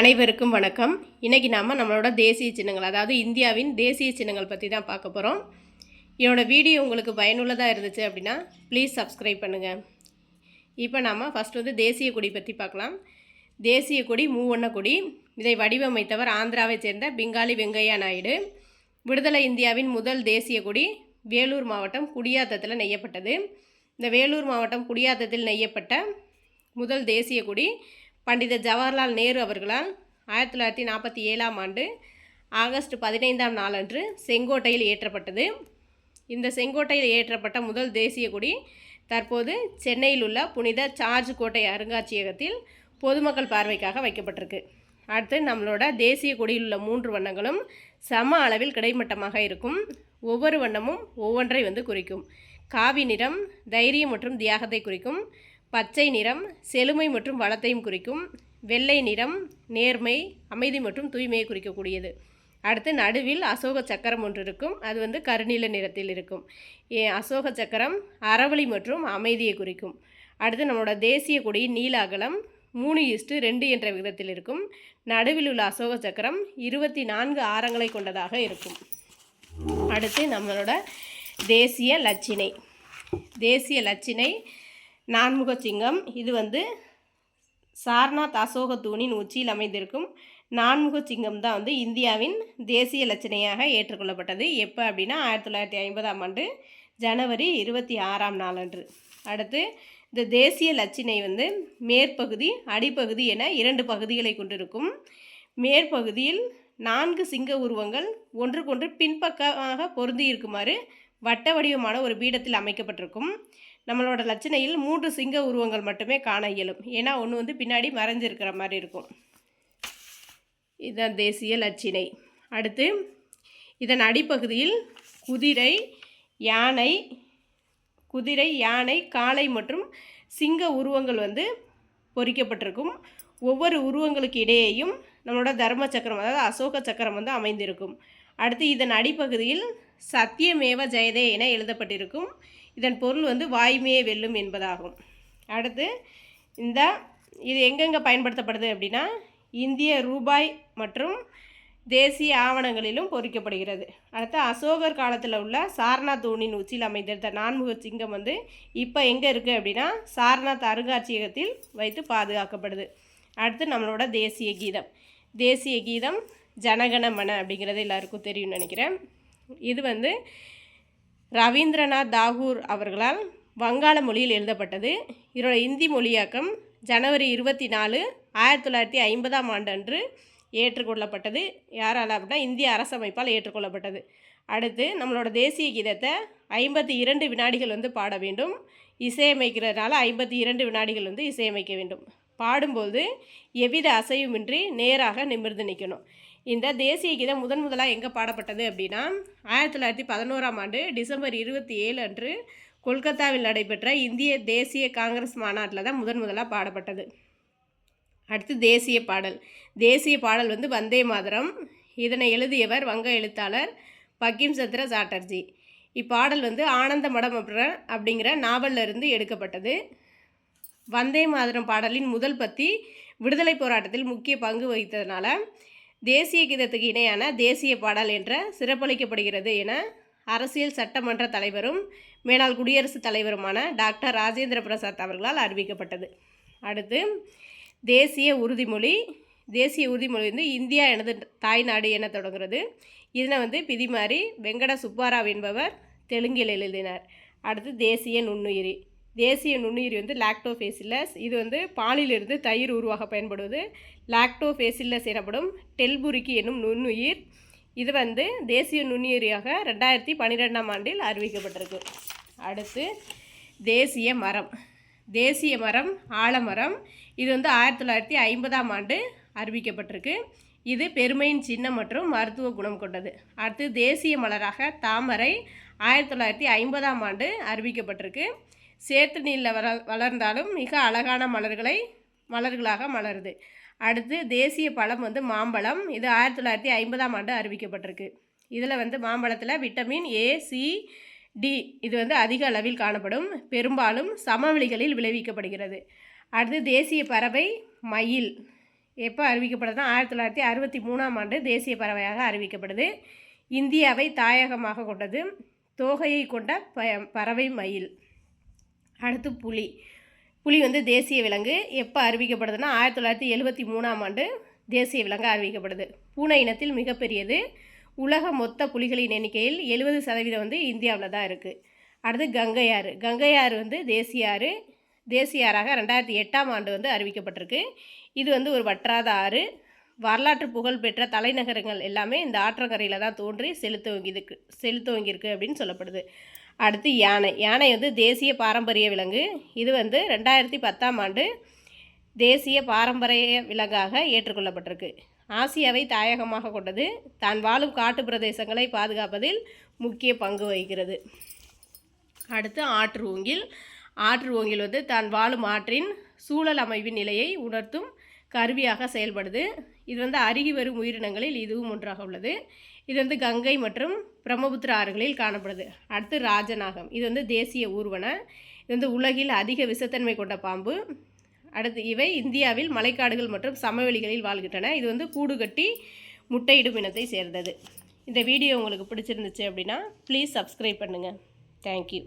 அனைவருக்கும் வணக்கம். இன்றைக்கி நாம் நம்மளோட தேசிய சின்னங்கள் அதாவது இந்தியாவின் தேசிய சின்னங்கள் பற்றி தான் பார்க்க போகிறோம் என்னோடய வீடியோ உங்களுக்கு பயனுள்ளதாக இருந்துச்சு அப்படின்னா ப்ளீஸ் சப்ஸ்கிரைப் பண்ணுங்கள் இப்போ நாம் ஃபஸ்ட் வந்து தேசிய கொடி பற்றி பார்க்கலாம். தேசிய கொடி மூவண்ண கொடி. இதை வடிவமைத்தவர் ஆந்திராவைச் சேர்ந்த பெங்காலி வெங்கையா நாயுடு. விடுதலை இந்தியாவின் முதல் தேசிய கொடி வேலூர் மாவட்டம் குடியாத்தத்தில் நெய்யப்பட்டது. இந்த வேலூர் மாவட்டம் குடியாத்தத்தில் நெய்யப்பட்ட முதல் தேசிய கொடி பண்டித ஜவஹர்லால் நேரு அவர்களால் ஆயிரத்தி தொள்ளாயிரத்தி நாற்பத்தி ஏழாம் ஆண்டு ஆகஸ்ட் பதினைந்தாம் நாளன்று செங்கோட்டையில் ஏற்றப்பட்டது. இந்த செங்கோட்டையில் ஏற்றப்பட்ட முதல் தேசிய கொடி தற்போது சென்னையில் உள்ள புனித சார்ஜ் கோட்டை அருங்காட்சியகத்தில் பொதுமக்கள் பார்வைக்காக வைக்கப்பட்டிருக்கு. அடுத்து நம்மளோட தேசிய கொடியில் உள்ள மூன்று வண்ணங்களும் சம அளவில் கிடைமட்டமாக இருக்கும். ஒவ்வொரு வண்ணமும் ஒவ்வொன்றை வந்து குறிக்கும். காவி நிறம் தைரியம் மற்றும் தியாகத்தை குறிக்கும். பச்சை நிறம் செழுமை மற்றும் வளத்தையும் குறிக்கும். வெள்ளை நிறம் நேர்மை அமைதி மற்றும் தூய்மையை குறிக்கக்கூடியது. அடுத்து நடுவில் அசோக சக்கரம் ஒன்று இருக்கும். அது வந்து கருநீல நிறத்தில் இருக்கும். அசோக சக்கரம் அறவழி மற்றும் அமைதியை குறிக்கும். அடுத்து நம்மளோட தேசிய கொடியின் நீல அகலம் மூணு இஸ்டு ரெண்டு என்ற விகிதத்தில் இருக்கும். நடுவில் உள்ள அசோக சக்கரம் இருபத்தி நான்கு ஆரங்களை கொண்டதாக இருக்கும். அடுத்து நம்மளோட தேசிய லட்சினை தேசிய லட்சினை நான்முக சிங்கம். இது வந்து சார்நாத் அசோக தூணின் உச்சியில் அமைந்திருக்கும். நான்முக சிங்கம் தான் வந்து இந்தியாவின் தேசிய லட்சணையாக ஏற்றுக்கொள்ளப்பட்டது. எப்போ அப்படின்னா ஆயிரத்தி தொள்ளாயிரத்தி ஐம்பதாம் ஆண்டு ஜனவரி இருபத்தி ஆறாம் நாளன்று. அடுத்து இந்த தேசிய லட்சினை வந்து மேற்பகுதி அடிப்பகுதி என இரண்டு பகுதிகளை கொண்டிருக்கும். மேற்பகுதியில் நான்கு சிங்க உருவங்கள் ஒன்றுக்கொன்று பின்பக்கமாக பொருந்தி இருக்குமாறு வட்ட வடிவமான ஒரு பீடத்தில் அமைக்கப்பட்டிருக்கும். நம்மளோட லட்சணையில் மூன்று சிங்க உருவங்கள் மட்டுமே காண இயலும். ஏன்னா ஒன்று வந்து பின்னாடி மறைஞ்சிருக்கிற மாதிரி இருக்கும். இதுதான் தேசிய லட்சினை. அடுத்து இதன் அடிப்பகுதியில் குதிரை யானை குதிரை யானை காளை மற்றும் சிங்க உருவங்கள் வந்து பொறிக்கப்பட்டிருக்கும். ஒவ்வொரு உருவங்களுக்கு இடையேயும் நம்மளோட தர்ம சக்கரம் அதாவது அசோக சக்கரம் வந்து அமைந்திருக்கும். அடுத்து இதன் அடிப்பகுதியில் சத்தியமேவ ஜெயதே என எழுதப்பட்டிருக்கும். இதன் பொருள் வந்து வாய்மையே வெல்லும் என்பதாகும். அடுத்து இந்த இது எங்கெங்கே பயன்படுத்தப்படுது அப்படின்னா இந்திய ரூபாய் மற்றும் தேசிய ஆவணங்களிலும் பொறிக்கப்படுகிறது. அடுத்து அசோகர் காலத்தில் உள்ள சாரநாத் தூணின் உச்சியில் அமைந்திருந்த நான்முக சிங்கம் வந்து இப்போ எங்கே இருக்குது அப்படின்னா சாரநாத் அருங்காட்சியகத்தில் வைத்து பாதுகாக்கப்படுது. அடுத்து நம்மளோட தேசிய கீதம். தேசிய கீதம் ஜனகணமன அப்படிங்கிறது எல்லாருக்கும் தெரியும்னு நினைக்கிறேன். இது வந்து ரவீந்திரநாத் தாகூர் அவர்களால் வங்காள மொழியில் எழுதப்பட்டது. இதோட இந்தி மொழியாக்கம் ஜனவரி இருபத்தி நாலு ஆயிரத்தி தொள்ளாயிரத்தி ஐம்பதாம் ஆண்டு அன்று ஏற்றுக்கொள்ளப்பட்டது. யாரால் அப்படின்னா இந்திய அரசமைப்பால் ஏற்றுக்கொள்ளப்பட்டது. அடுத்து நம்மளோட தேசிய கீதத்தை ஐம்பத்தி இரண்டு வினாடிகள் வந்து பாட வேண்டும். இசையமைக்கிறதுனால ஐம்பத்தி இரண்டு வினாடிகள் வந்து இசையமைக்க வேண்டும். பாடும்போது எவ்வித அசைவுமின்றி நேராக நிமிர்ந்து நிற்கணும் இந்த தேசிய கீதம் முதன் முதலாக எங்கே பாடப்பட்டது அப்படின்னா ஆயிரத்தி தொள்ளாயிரத்தி பதினோராம் ஆண்டு டிசம்பர் இருபத்தி ஏழு அன்று கொல்கத்தாவில் நடைபெற்ற இந்திய தேசிய காங்கிரஸ் மாநாட்டில் தான் முதன் முதலாக பாடப்பட்டது. அடுத்து தேசிய பாடல். தேசிய பாடல் வந்து வந்தே மாதரம். இதனை எழுதியவர் வங்க எழுத்தாளர் பக்கிம் சந்திர சாட்டர்ஜி. இப்பாடல் வந்து ஆனந்த மடம் அப்படிங்கிற நாவல்ல இருந்து எடுக்கப்பட்டது. வந்தே மாதரம் பாடலின் முதல் பத்தி விடுதலை போராட்டத்தில் முக்கிய பங்கு வகித்ததுனால தேசிய கீதத்துக்கு இணையான தேசிய பாடல் என்ற சிறப்பளிக்கப்படுகிறது என அரசியல் சட்டமன்ற தலைவரும் மேலாள் குடியரசுத் தலைவருமான டாக்டர் ராஜேந்திர பிரசாத் அவர்களால் அறிவிக்கப்பட்டது. அடுத்து தேசிய உறுதிமொழி. தேசிய உறுதிமொழி வந்து இந்தியா எனது தாய்நாடு என தொடங்குறது இதில் வந்து பிதிமாரி வெங்கட சுப்பாராவ் என்பவர் தெலுங்கில் எழுதினார். அடுத்து தேசிய நுண்ணுயிரி. தேசிய நுண்ணுயிரி வந்து லாக்டோஃபேசில்லஸ் இது வந்து பாலிலிருந்து தயிர் உருவாக பயன்படுவது. லாக்டோஃபேசில்லஸ் எனப்படும் டெல்புரிக்கி என்னும் நுண்ணுயிர். இது வந்து தேசிய நுண்ணுயிரியாக ரெண்டாயிரத்தி பன்னிரெண்டாம் ஆண்டில் அறிவிக்கப்பட்டிருக்கு. அடுத்து தேசிய மரம். தேசிய மரம் ஆலமரம். இது வந்து ஆயிரத்தி தொள்ளாயிரத்தி ஐம்பதாம் ஆண்டு அறிவிக்கப்பட்டிருக்கு. இது பெருமையின் சின்னம் மற்றும் மருத்துவ குணம் கொண்டது. அடுத்து தேசிய மலராக தாமரை ஆயிரத்தி தொள்ளாயிரத்தி ஐம்பதாம் ஆண்டு அறிவிக்கப்பட்டிருக்கு. சேத்து நீரில் வள வளர்ந்தாலும் மிக அழகான மலர்களை மலர்களாக மலருது. அடுத்து தேசிய பழம் வந்து மாம்பழம். இது ஆயிரத்தி தொள்ளாயிரத்தி ஐம்பதாம் ஆண்டு அறிவிக்கப்பட்டிருக்கு. இதில் வந்து மாம்பழத்தில் விட்டமின் ஏ சி டி இது வந்து அதிக அளவில் காணப்படும். பெரும்பாலும் சமவெளிகளில் விளைவிக்கப்படுகிறது. அடுத்து தேசிய பறவை மயில். எப்போ அறிவிக்கப்படுதுன்னா ஆயிரத்தி தொள்ளாயிரத்தி அறுபத்தி மூணாம் ஆண்டு தேசிய பறவையாக அறிவிக்கப்படுது. இந்தியாவை தாயகமாக கொண்டது தோகையை கொண்ட ப பறவை மயில். அடுத்து புலி. புலி வந்து தேசிய விலங்கு. எப்போ அறிவிக்கப்படுதுன்னா ஆயிரத்தி தொள்ளாயிரத்தி எழுபத்தி மூணாம் ஆண்டு தேசிய விலங்கு அறிவிக்கப்படுது. பூனை இனத்தில் மிகப்பெரியது உலக மொத்த புலிகளின் எண்ணிக்கையில் எழுபது சதவீதம் வந்து இந்தியாவில் தான் இருக்குது அடுத்து கங்கை ஆறு கங்கை ஆறு வந்து தேசிய ஆறு. தேசிய ஆறாக ரெண்டாயிரத்தி எட்டாம் ஆண்டு வந்து அறிவிக்கப்பட்டிருக்கு. இது வந்து ஒரு வற்றாத ஆறு. வரலாற்று புகழ் பெற்ற தலைநகரங்கள் எல்லாமே இந்த ஆற்றங்கரையில் தான் தோன்றி செலுத்துவங்கிருக்கு செலுத்தோங்கியிருக்கு அப்படின்னு சொல்லப்படுது. அடுத்து யானை. யானை வந்து தேசிய பாரம்பரிய விலங்கு. இது வந்து ரெண்டாயிரத்தி பத்தாம் ஆண்டு தேசிய பாரம்பரிய விலங்காக ஏற்றுக்கொள்ளப்பட்டிருக்கு. ஆசியாவை தாயகமாக கொண்டது தான் வாழும் காட்டு பிரதேசங்களை பாதுகாப்பதில் முக்கிய பங்கு வகிக்கிறது. அடுத்து ஆற்று ஓங்கில். ஆற்று ஓங்கில் வந்து தான் வாழும் ஆற்றின் சூழல் அமைவின் நிலையை உணர்த்தும் கருவியாக செயல்படுது. இது வந்து அருகி வரும் உயிரினங்களில் இதுவும் ஒன்றாக உள்ளது. இது வந்து கங்கை மற்றும் பிரம்மபுத்திர ஆறுகளில் காணப்படுது. அடுத்து ராஜநாகம். இது வந்து தேசிய ஊர்வன. இது வந்து உலகில் அதிக விஷத்தன்மை கொண்ட பாம்பு. அடுத்து இவை இந்தியாவில் மலைக்காடுகள் மற்றும் சமவெளிகளில் வாழ்கின்றன. இது வந்து கூடு கட்டி முட்டையிடும் இனத்தை சேர்ந்தது. இந்த வீடியோ உங்களுக்கு பிடிச்சிருந்துச்சு அப்படின்னா ப்ளீஸ் சப்ஸ்கிரைப் பண்ணுங்கள் தேங்க்யூ